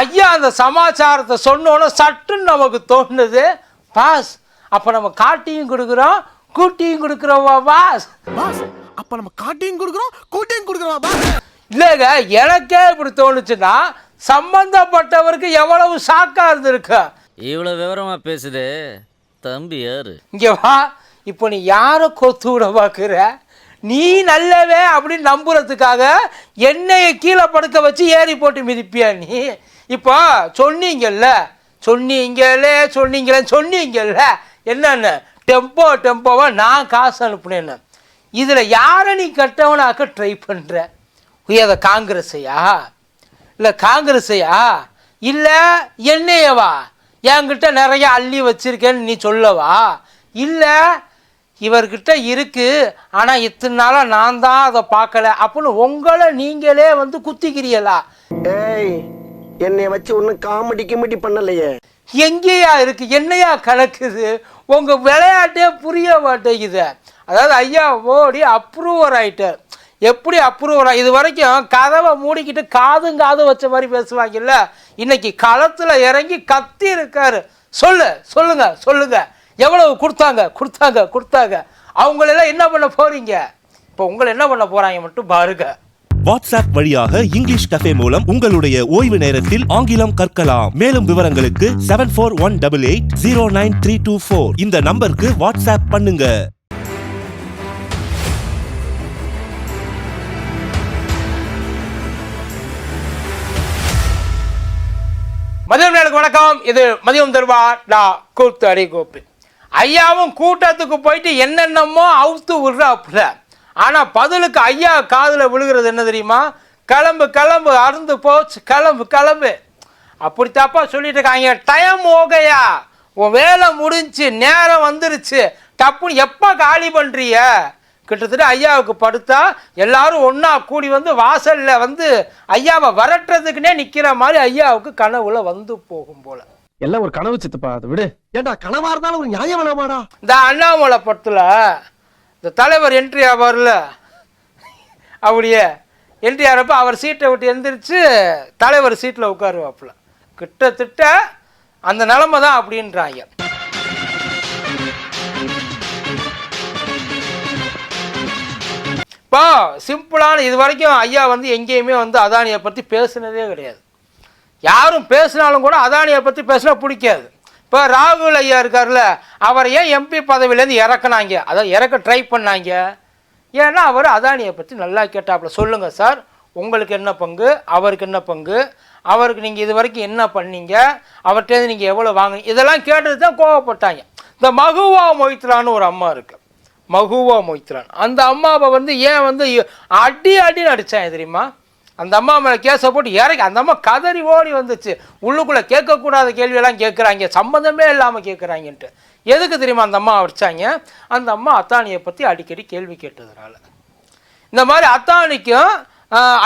ஐயா அந்த சமாச்சாரத்தை சொன்னோன்னே சட்டுன்னு நமக்கு தோணுது. பாஸ் அப்போ நம்ம காட்டியும் கொடுக்குறோம் கூட்டியும் கொடுக்குறோமா பாஸ். பாஸ் அப்ப நம்ம காட்டையும் கொடுக்குறோம் கூட்டையும் கொடுக்குறோம் பாஸ். இல்லைங்க எனக்கே இப்படி தோணுச்சுன்னா சம்பந்தப்பட்டவருக்கு எவ்வளவு ஷாக்கா இருந்திருக்கு. இவ்வளோ விவரமா பேசுதே தம்பி யாரு? இங்க வா இப்போ நீ யாரை கொத்து விட பார்க்குற நீ நல்லவே அப்படின்னு நம்புறதுக்காக என்னைய கீழே படுக்க வச்சு ஏறி போட்டு மிதிப்பியா நீ? இப்போ சொன்னீங்கல்ல சொன்னீங்களே சொன்னீங்களே சொன்னீங்கல்ல என்னன்னு டெம்போ டெம்போவாக நான் காசு அனுப்புனேன்னு. இதில் யாரை நீ கட்டவனாக்க ட்ரை பண்ணுற உயத காங்கிரஸையா? இல்லை காங்கிரஸையா? இல்லை என்னையவா? என்கிட்ட நிறைய அள்ளி வச்சிருக்கேன்னு நீ சொல்லவா? இல்லை இவர்கிட்ட இருக்குது ஆனால் இத்தனை நாளாக நான் தான் அதை பார்க்கல அப்படின்னு உங்களை நீங்களே வந்து குத்திக்கிறீங்களா? ஏய் என்னை வச்சு ஒன்றும் காமெடி கிமெடி பண்ணலையே. எங்கேயா இருக்கு? என்னையா கலக்குது? உங்க விளையாட்டே புரிய மாட்டேங்குது. அதாவது ஐயா ஓடி அப்ரூவர் ஆயிட்டார். எப்படி அப்ரூவர் இது வரைக்கும் கதவை மூடிக்கிட்டு காதும் காதும் வச்ச மாதிரி பேசுவாங்கல்ல? இன்னைக்கு களத்துல இறங்கி கத்தி இருக்காரு. சொல்லு சொல்லுங்க சொல்லுங்க. எவ்வளவு கொடுத்தாங்க? கொடுத்தாங்க கொடுத்தாங்க. அவங்களெல்லாம் என்ன பண்ண போறீங்க? இப்போ உங்களை என்ன பண்ண போறாங்க மட்டும் பாருங்க. வாட்ஸ்அப் வழியாக இங்கிலீஷ் கஃபே மூலம் உங்களுடைய ஓய்வு நேரத்தில் ஆங்கிலம் கற்கலாம். மேலும் விவரங்களுக்கு seven four one double eight zero nine three two four இந்த நம்பருக்கு வாட்ஸ்அப் பண்ணுங்க. மதியம் நேருக்கு வணக்கம். இது மதியம் தருவா நான் கூத்து அடி கோப்பு ஐயாவும் கூட்டத்துக்கு போயிட்டு என்னென்னமோ அவுத்து விடுறாப்புல. ஆனால் பதிலுக்கு ஐயா காதில் விழுகிறது என்ன தெரியுமா? கிளம்பு கிளம்பு அருந்து போச்சு. கிளம்பு கிளம்பு. அப்படி தப்பா சொல்லிட்டு இருக்காங்க. டைம் ஓகையா? உன் வேலை முடிஞ்சு நேரம் வந்துருச்சு. டப்புன்னு எப்போ காலி பண்ணுறிய கிட்டத்தட்ட ஐயாவுக்கு படுத்தா எல்லாரும் ஒன்றா கூடி வந்து வாசலில் வந்து ஐயாவை வரட்டுறதுக்குன்னே நிற்கிற மாதிரி ஐயாவுக்கு கனவுல வந்து போகும் போல. எல்லாம் ஒரு கனவு சித்தப்பா. அதை விடு. ஏண்டா கனவா இருந்தாலும் ஒரு நியாயம் வேணாமாடா இந்த அண்ணாமலை படத்தில் இந்த தலைவர் என்ட்ரி ஆவார்ல? அப்படியே என்ட்ரி ஆகிறப்ப அவர் சீட்டை விட்டு எந்திரிச்சு தலைவர் சீட்டில் உட்காருவாப்புல. கிட்டத்தட்ட அந்த நிலமை தான் அப்படின்றாங்க. இப்போ சிம்பிளான இது வரைக்கும் ஐயா வந்து எங்கேயுமே வந்து அதானியை பற்றி பேசுனதே கிடையாது. யாரும் பேசினாலும் கூட அதானியை பற்றி பேசினா பிடிக்காது. இப்போ ராகுல் ஐயா இருக்கார்ல அவர் ஏன் எம்பி பதவியிலேருந்து இறக்குனாங்க? அதை இறக்க ட்ரை பண்ணாங்க. ஏன்னா அவர் அதானியை பற்றி நல்லா கேட்டாப்புல. சொல்லுங்கள் சார் உங்களுக்கு என்ன பங்கு? அவருக்கு என்ன பங்கு? அவருக்கு நீங்கள் இது வரைக்கும் என்ன பண்ணீங்க? அவர்கிட்டேருந்து நீங்கள் எவ்வளோ வாங்குனீங்க? இதெல்லாம் கேட்டது தான் கோவப்பட்டாங்க. இந்த மகுவா மொய்த்ரான்னு ஒரு அம்மா இருக்குது மகுவா மொய்த்ரான். அந்த அம்மாவை வந்து ஏன் வந்து அடி அடின்னு அடித்தாங்க தெரியுமா? அந்த அம்மா மேலே கேஸை போட்டு இறக்கி அந்த அம்மா கதறி ஓடி வந்துச்சு. உள்ளுக்குள்ளே கேட்கக்கூடாத கேள்வியெல்லாம் கேட்குறாங்க. சம்மந்தமே இல்லாமல் கேட்குறாங்கன்ட்டு. எதுக்கு தெரியுமா அந்த அம்மா வச்சாங்க அந்த அம்மா அத்தானியை பற்றி அடிக்கடி கேள்வி கேட்டதுனால. இந்த மாதிரி அத்தானிக்கும்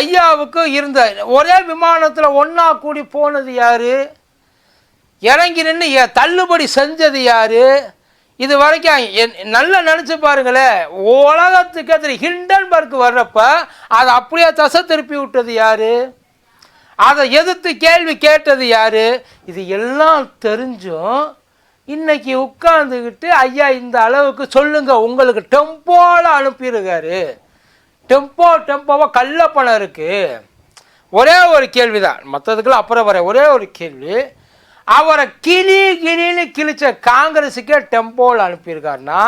ஐயாவுக்கும் இருந்த ஒரே விமானத்தில் ஒன்றா கூடி போனது யார்? இறங்கி நின்று தள்ளுபடி செஞ்சது யார்? இது வரைக்கும் என் நல்லா நினச்சி பாருங்களேன் உலகத்துக்கு தெரியும் ஹிண்டன்பர்க் வர்றப்ப அதை அப்படியே தசை திருப்பி விட்டது யாரு? அதை எதிர்த்து கேள்வி கேட்டது யாரு? இது எல்லாம் தெரிஞ்சும் இன்னைக்கு உட்காந்துக்கிட்டு ஐயா இந்த அளவுக்கு சொல்லுங்க உங்களுக்கு டெம்போவில் அனுப்பியிருக்காரு. டெம்போ டெம்போவாக கள்ள பணம் ஒரே ஒரு கேள்விதான். மற்றதுக்கெல்லாம் அப்புறம் வர ஒரே ஒரு கேள்வி. அவரை கிளி கிளின்னு கிழிச்ச காங்கிரஸுக்கே டெம்போவில் அனுப்பியிருக்காருன்னா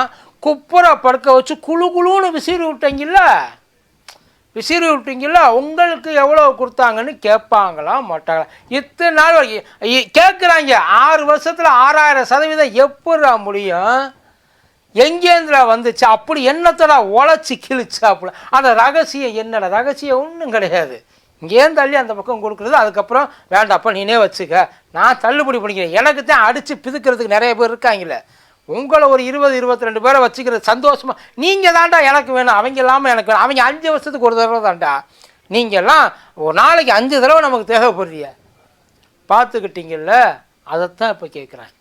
குப்புற படுக்க வச்சு குழு குழுன்னு விசிறி விட்டீங்கல்ல? விசிறி விட்டீங்கல்ல? உங்களுக்கு எவ்வளோ கொடுத்தாங்கன்னு கேட்பாங்களா மாட்டாங்களா? இத்தனை நாள் கேட்குறாங்க. ஆறு வருஷத்தில் ஆறாயிரம் சதவீதம் எப்படா முடியும்? எங்கேந்திரா வந்துச்சு? அப்படி என்னத்தடா உழைச்சி கிழிச்சாப்புல. அந்த ரகசியம் என்னடா? ரகசியம் ஒன்றும் கிடையாது. இங்கேருந்து தள்ளி அந்த பக்கம் கொடுக்குறது? அதுக்கப்புறம் வேண்டாப்பா நீனே வச்சுக்க. நான் தள்ளுபடி பண்ணிக்கிறேன். எனக்கு தான் அடித்து பிதுக்கிறதுக்கு நிறைய பேர் இருக்காங்களே உங்களை ஒரு இருபது இருபத்தி ரெண்டு பேரை வச்சுக்கிறது சந்தோஷமாக நீங்கள் தான்டா எனக்கு வேணும். அவங்க இல்லாமல் எனக்கு வேணும். அவங்க அஞ்சு வருஷத்துக்கு ஒரு தடவை தாண்டா நீங்கள்லாம் ஒரு நாளைக்கு அஞ்சு தடவை நமக்கு தேவைப்படுறிய. பார்த்துக்கிட்டீங்கல்ல? அதைத்தான் இப்போ கேட்குறேன்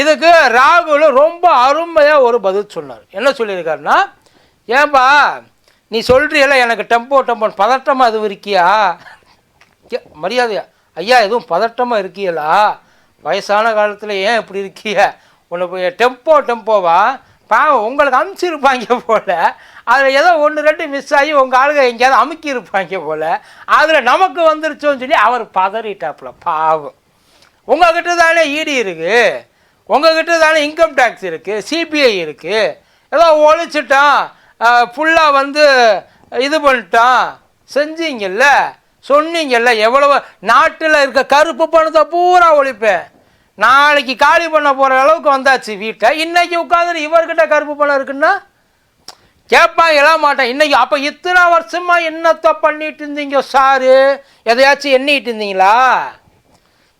இதுக்கு ராகுல் ரொம்ப அருமையாக ஒரு பதில் சொன்னார். என்ன சொல்லியிருக்காருன்னா ஏன்பா நீ சொல்றியல எனக்கு டெம்போ டெம்போன் பதட்டமாக அது இருக்கியா? மரியாதையா? ஐயா எதுவும் பதட்டமாக இருக்கீங்களா வயசான காலத்தில் ஏன் இப்படி இருக்கிய? உன்னை போய் டெம்போ டெம்போவா பாவம் உங்களுக்கு அமுச்சிருப்பாங்க போல். அதில் ஏதோ ஒன்று ரெண்டு மிஸ் ஆகி உங்கள் ஆளுங்க எங்கேயாவது அமுக்கி இருப்பாங்க போல். அதில் நமக்கு வந்துருச்சோன்னு சொல்லி அவர் பதறிட்டாப்புல பாவம். உங்கள்கிட்ட தானே இடி இருக்குது உங்கள்கிட்ட தானே இன்கம் டேக்ஸ் இருக்குது சிபிஐ இருக்குது ஏதோ ஒழிச்சிட்டான். ஃபுல்லாக வந்து இது பண்ணிட்டான் செஞ்சீங்கல்ல சொன்னீங்கல்ல எவ்வளவு நாட்டில் இருக்க கருப்பு பணத்தை பூரா ஒழிப்பேன். நாளைக்கு காலி பண்ண போகிற அளவுக்கு வந்தாச்சு வீட்டை. இன்றைக்கி உட்காந்துட்டு இவர்கிட்ட கருப்பு பணம் இருக்குன்னா கேட்பான் எழ மாட்டேன். இன்றைக்கி அப்போ இத்தனை வருஷமா என்னத்தை பண்ணிட்டு இருந்தீங்க சாரு? எதையாச்சும் எண்ணிட்டு இருந்தீங்களா?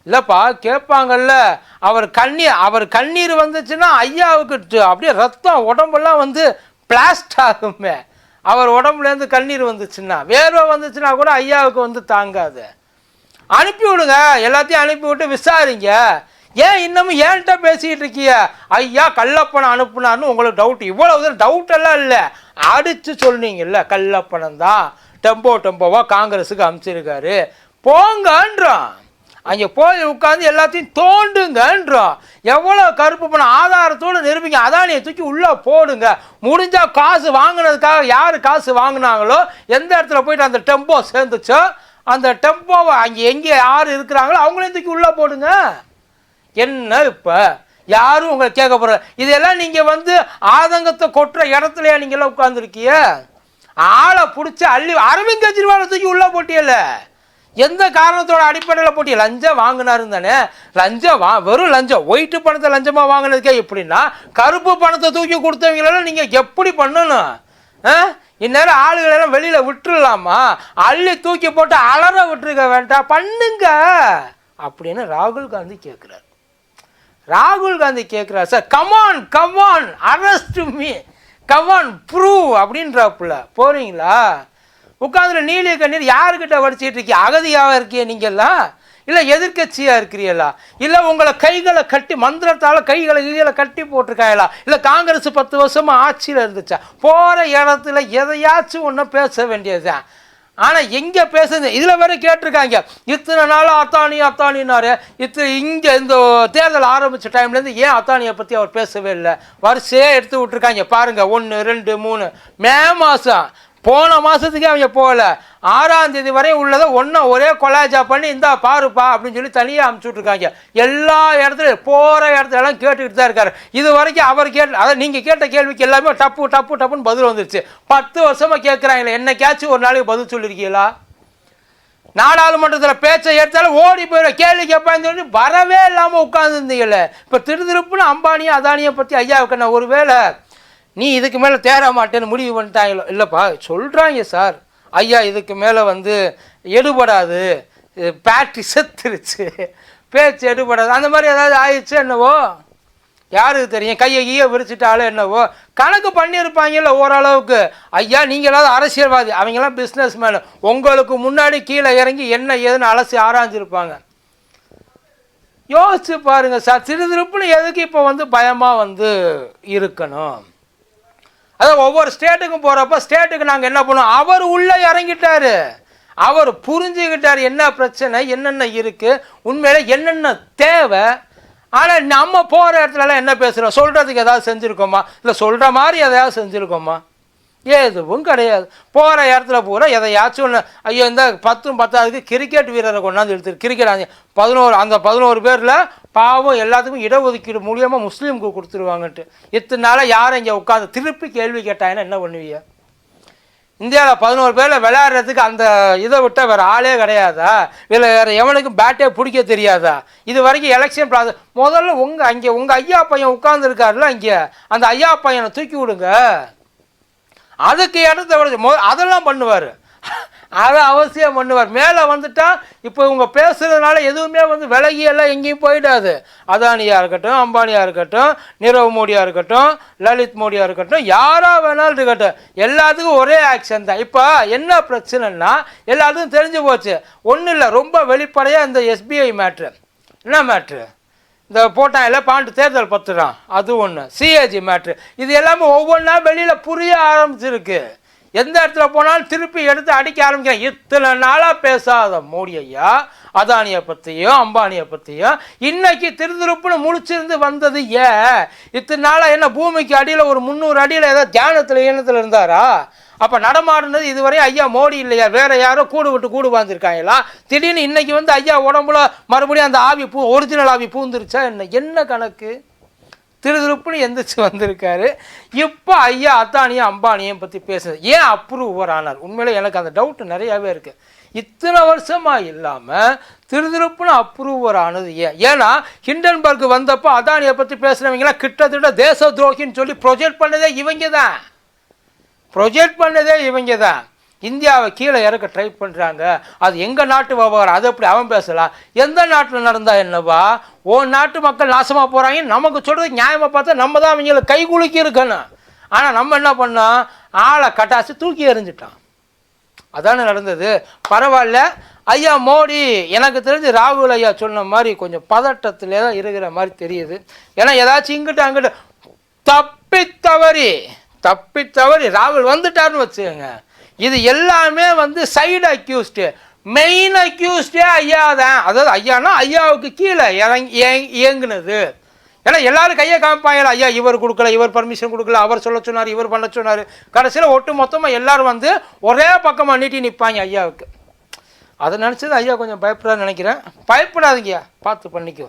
இல்லைப்பா கேட்பாங்கல்ல அவர் கண்ணீர் அவர் கண்ணீர் வந்துச்சுன்னா ஐயாவுக்கு அப்படியே ரத்தம் உடம்பெல்லாம் வந்து பிளாஸ்ட் ஆகுமே. அவர் உடம்புலேருந்து கண்ணீர் வந்துச்சுன்னா. வேர்வை வந்துச்சுன்னா கூட ஐயாவுக்கு வந்து தாங்காது. அனுப்பி விடுங்க. எல்லாத்தையும் அனுப்பி விட்டு விசாரிங்க. ஏன் இன்னமும் ஏன்ட்ட பேசிக்கிட்டு இருக்கிய? ஐயா கல்லப்பனை அனுப்புனார்னு உங்களுக்கு டவுட் இவ்வளவு டவுட் எல்லாம் இல்லை. அடித்து சொன்னீங்கல்ல கல்லப்பணம் தான். டெம்போ டெம்போவாக காங்கிரஸுக்கு அனுப்பிச்சிருக்காரு போங்கன்றோம். அங்கே போய் உட்காந்து எல்லாத்தையும் தோண்டுங்கன்றோம் எவ்வளோ கருப்பு பணம் ஆதாரத்தோடு நிரூபிங்க. அதானியை தூக்கி உள்ளே போடுங்க. முடிஞ்சால் காசு வாங்கினதுக்காக யார் காசு வாங்கினாங்களோ எந்த இடத்துல போயிட்டு அந்த டெம்போ சேர்ந்துச்சோ அந்த டெம்போவை அங்கே எங்கே யார் இருக்கிறாங்களோ அவங்களையும் தூக்கி உள்ளே போடுங்க. என்ன இப்போ? யாரும் உங்களை கேட்க போகிற இதெல்லாம் நீங்கள் வந்து ஆதங்கத்தை கொட்டுற இடத்துலையா நீங்களாம் உட்காந்துருக்கீங்க ஆளை பிடிச்சி அள்ளி அரவிந்த் கெஜ்ரிவாலை தூக்கி உள்ளே போட்டியல்ல. எந்த காரணத்தோட அடிப்படையில் போட்டி லஞ்சம் வாங்கினாருன்னு தானே? லஞ்சம் வா வெறும் லஞ்சம். ஒயிட்டு பணத்தை லஞ்சமாக வாங்கினதுக்கே எப்படின்னா கருப்பு பணத்தை தூக்கி கொடுத்தவங்களெல்லாம் நீங்கள் எப்படி பண்ணணும்? ஆ? இந்நேரம் ஆளுகளெல்லாம் வெளியில் விட்டுடலாமா அள்ளி தூக்கி போட்டு அலற விட்டுருக்க வேண்டாம். பண்ணுங்க. அப்படின்னு ராகுல் காந்தி கேட்குறாரு ராகுல் காந்தி கேட்குறாரு sir come on come on arrest me come on prove அப்படின்றாப்புல. போகிறீங்களா உட்காந்துட்டு நீலிய கண்ணீர் யாருக்கிட்ட வடிச்சிட்டு இருக்கீங்க அகதியாக இருக்கிய நீங்கள்லாம் இல்லை எதிர்க்கட்சியாக இருக்கிறீங்களா இல்லை உங்களை கைகளை கட்டி மந்திரத்தால் கைகளை கீழே கட்டி போட்டிருக்காங்களா இல்லை காங்கிரஸ் பத்து வருஷமாக ஆட்சியில் இருந்துச்சா? போகிற இடத்துல எதையாச்சும் ஒன்று பேச வேண்டியதுதான். ஆனால் எங்கே பேசுறது இதில் வேற கேட்டிருக்காங்க. இத்தனை நாளாக அத்தானி அத்தானின்னாரு. இத்தனை இங்கே இந்த தேர்தல் ஆரம்பித்த டைம்லேருந்து ஏன் அத்தானியை பற்றி அவர் பேசவே இல்லை? வரிசையாக எடுத்து விட்ருக்காங்க பாருங்கள் ஒன்று ரெண்டு மூணு. மே மாதம் போன மாதத்துக்கே அவங்க போகல. ஆறாம் தேதி வரையும் உள்ளதை ஒன்றா ஒரே கொலாஜா பண்ணி இந்தா பாருப்பா அப்படின்னு சொல்லி தனியாக அமுச்சு விட்ருக்காங்க எல்லா இடத்துலையும் போகிற இடத்துலலாம் கேட்டுக்கிட்டு தான் இருக்காரு. இது வரைக்கும் அவர் கேட்டு அதை நீங்கள் கேட்ட கேள்விக்கு எல்லாமே டப்பு டப்பு டப்புன்னு பதில் வந்துருச்சு. பத்து வருஷமாக கேட்குறாங்களே என்னைக்காச்சும் ஒரு நாளைக்கு பதில் சொல்லியிருக்கீங்களா நாடாளுமன்றத்தில் பேச்சை எடுத்தாலும் ஓடி போயிடும் கேள்வி கேட்பான்னு சொல்லி வரவே இல்லாமல் உட்காந்துருந்தீங்கல்ல இப்போ திருதிருப்புன்னு அம்பானியும் அதானியை பற்றி ஐயாவுக்கு நான் ஒருவேளை நீ இதுக்கு மேலே தேர மாட்டேன்னு முடிவு பண்ணிட்டாங்களோ? இல்லைப்பா சொல்கிறாங்க சார். ஐயா இதுக்கு மேலே வந்து எடுபடாது. பேட்டரி செத்துருச்சு. பேச்சு எடுபடாது. அந்த மாதிரி ஏதாவது ஆயிடுச்சு என்னவோ? யாருக்கு தெரியும்? கையை கையை விரிச்சிட்டாலும் என்னவோ? கணக்கு பண்ணியிருப்பாங்கல்ல ஓரளவுக்கு. ஐயா நீங்களாவது அரசியல்வாதி. அவங்கெல்லாம் பிஸ்னஸ் மேனு உங்களுக்கு முன்னாடி கீழே இறங்கி என்ன ஏதுன்னு அலசி ஆராய்ஞ்சிருப்பாங்க. யோசிச்சு பாருங்கள் சார். திரு திருப்புன்னு எதுக்கு இப்போ வந்து பயமாக வந்து இருக்கணும்? அதாவது ஒவ்வொரு ஸ்டேட்டுக்கும் போகிறப்ப ஸ்டேட்டுக்கு நாங்கள் என்ன பண்ணுவோம்? அவர் உள்ளே இறங்கிட்டாரு. அவர் புரிஞ்சுக்கிட்டார் என்ன பிரச்சனை என்னென்ன இருக்குது உண்மையில் என்னென்ன தேவை. ஆனால் நம்ம போகிற இடத்துலலாம் என்ன பேசுகிறோம் சொல்கிறதுக்கு ஏதாவது செஞ்சுருக்கோமா? இல்லை சொல்கிற மாதிரி எதாவது செஞ்சுருக்கோமா? எதுவும் கிடையாது. போகிற இடத்துல பூரா எதையாச்சும் ஒன்று ஐயோ இந்த பத்தும் பத்தாவதுக்கு கிரிக்கெட் வீரரை கொண்டாந்து எடுத்து கிரிக்கெட் அந்த பதினோரு அந்த பதினோரு பேரில் பாவம் எல்லாத்துக்கும் இடஒதுக்கீடு மூலியமாக முஸ்லீமுக்கு கொடுத்துருவாங்கன்ட்டு. இத்தனை நாளாக யாரும் இங்கே உட்காந்து திருப்பி கேள்வி கேட்டாங்கன்னா என்ன பண்ணுவீங்க? இந்தியாவில் பதினோரு பேரில் விளையாடுறதுக்கு அந்த இதை விட்டால் வேறு ஆளே கிடையாதா? இல்லை வேறு எவனுக்கும் பேட்டே பிடிக்க தெரியாதா? இது வரைக்கும் எலெக்ஷன் ப்ராசஸ் முதல்ல உங்கள் அங்கே உங்கள் ஐயா பையன் உட்காந்துருக்காருல இங்கே. அந்த ஐயா பையனை தூக்கி விடுங்க. அதுக்கு இடத்த விட அதெல்லாம் பண்ணுவார். அதை அவசியம் பண்ணுவார். மேலே வந்துட்டால் இப்போ இவங்க பேசுகிறதுனால எதுவுமே வந்து விலகி எல்லாம் எங்கேயும் போயிடாது. அதானியாக இருக்கட்டும் அம்பானியாக இருக்கட்டும் நீரவ் மோடியாக இருக்கட்டும் லலித் மோடியாக இருக்கட்டும் யாராக வேணாலும் இருக்கட்டும். எல்லாத்துக்கும் ஒரே ஆக்ஷன் தான். இப்போ என்ன பிரச்சனைன்னா எல்லாத்துக்கும் தெரிஞ்சு போச்சு. ஒன்றும் இல்லை ரொம்ப வெளிப்படையாக இந்த எஸ்பிஐ மேட்ரு என்ன மேட்ரு இந்த போட்டாங்கல்ல பாண்டு தேர்தல் பத்துறான் அது ஒன்று சிஏஜி மேட்ரு இது எல்லாமே ஒவ்வொன்றா வெளியில் புரிய ஆரம்பிச்சிருக்கு. எந்த இடத்துல போனாலும் திருப்பி எடுத்து அடிக்க ஆரம்பிக்கிறேன் இத்தனை நாளாக பேசாத மோடி ஐயா அதானியை பற்றியும் அம்பானியை பற்றியும் இன்னைக்கு திருதிருப்புன்னு முழிச்சிருந்து வந்தது ஏன்? இத்தனை நாளாக என்ன பூமிக்கு அடியில் ஒரு முந்நூறு அடியில் ஏதோ தியானத்தில் ஈனத்தில் இருந்தாரா? அப்போ நடமாடுனது இதுவரை ஐயா மோடி இல்லையா? வேற யாரோ கூடு விட்டு கூடு வாழ்ந்துருக்காங்களா திடீர்னு இன்னைக்கு வந்து ஐயா உடம்புல மறுபடியும் அந்த ஆவி பூ ஒரிஜினல் ஆவி பூந்துருச்சா என்ன? என்ன கணக்கு? திருதிருப்புன்னு எந்திரிச்சு வந்திருக்காரு. இப்போ ஐயா அத்தானியும் அம்பானியும் பற்றி பேசுது ஏன் அப்ரூவர் ஆனார்? உண்மையிலே எனக்கு அந்த டவுட்டு நிறையாவே இருக்குது இத்தனை வருஷமாக இல்லாமல் திருதிருப்புன்னு அப்ரூவர் ஆனது ஏன்? ஏன்னா ஹிண்டன்பர்க் வந்தப்போ அதானியை பற்றி பேசுனவங்களாம் கிட்டத்தட்ட தேச துரோகின்னு சொல்லி ப்ரொஜெக்ட் பண்ணதே இவங்க தான். ப்ரொஜெக்ட் பண்ணதே இவங்க தான் இந்தியாவை கீழே இறக்க ட்ரை பண்ணுறாங்க அது எங்கள் நாட்டு விவகாரம்? அது எப்படி அவன் பேசலாம்? எந்த நாட்டில் நடந்தால் என்னவா? ஓ நாட்டு மக்கள் நாசமாக போகிறாங்க நமக்கு சொல்கிறது நியாயமாக பார்த்தா நம்ம தான் அவங்கள கை குலுக்கி இருக்கணும். ஆனால் நம்ம என்ன பண்ணோம்? ஆளை கட்டாசி தூக்கி எறிஞ்சிட்டான். அதானே நடந்தது. பரவாயில்ல. ஐயா மோடி எனக்கு தெரிஞ்சு ராகுல் ஐயா சொன்ன மாதிரி கொஞ்சம் பதட்டத்திலே தான் இருக்கிற மாதிரி தெரியுது. ஏன்னா ஏதாச்சும் இங்கிட்ட அங்கிட்ட தப்பி தவறி தப்பி தவறி ராகுல் வந்துட்டார்னு வச்சுக்கோங்க. இது எல்லாமே வந்து சைடு அக்யூஸ்டு மெயின் அக்யூஸ்டே ஐயா தான். அதாவது ஐயானா ஐயாவுக்கு கீழே இறங்கி இயங்குனது. ஏன்னா எல்லாரும் கையை காமிப்பாங்களா ஐயா இவர் கொடுக்கல இவர் பர்மிஷன் கொடுக்கல அவர் சொல்ல சொன்னார் இவர் பண்ண சொன்னார். கடைசியில் ஒட்டு மொத்தமாக எல்லாரும் வந்து ஒரே பக்கமாக நீட்டி நிற்பாங்க ஐயாவுக்கு. அதை நினச்சது ஐயா கொஞ்சம் பயப்படாதுன்னு நினைக்கிறேன். பயப்படாதீங்கய்யா பார்த்து பண்ணிக்கோ.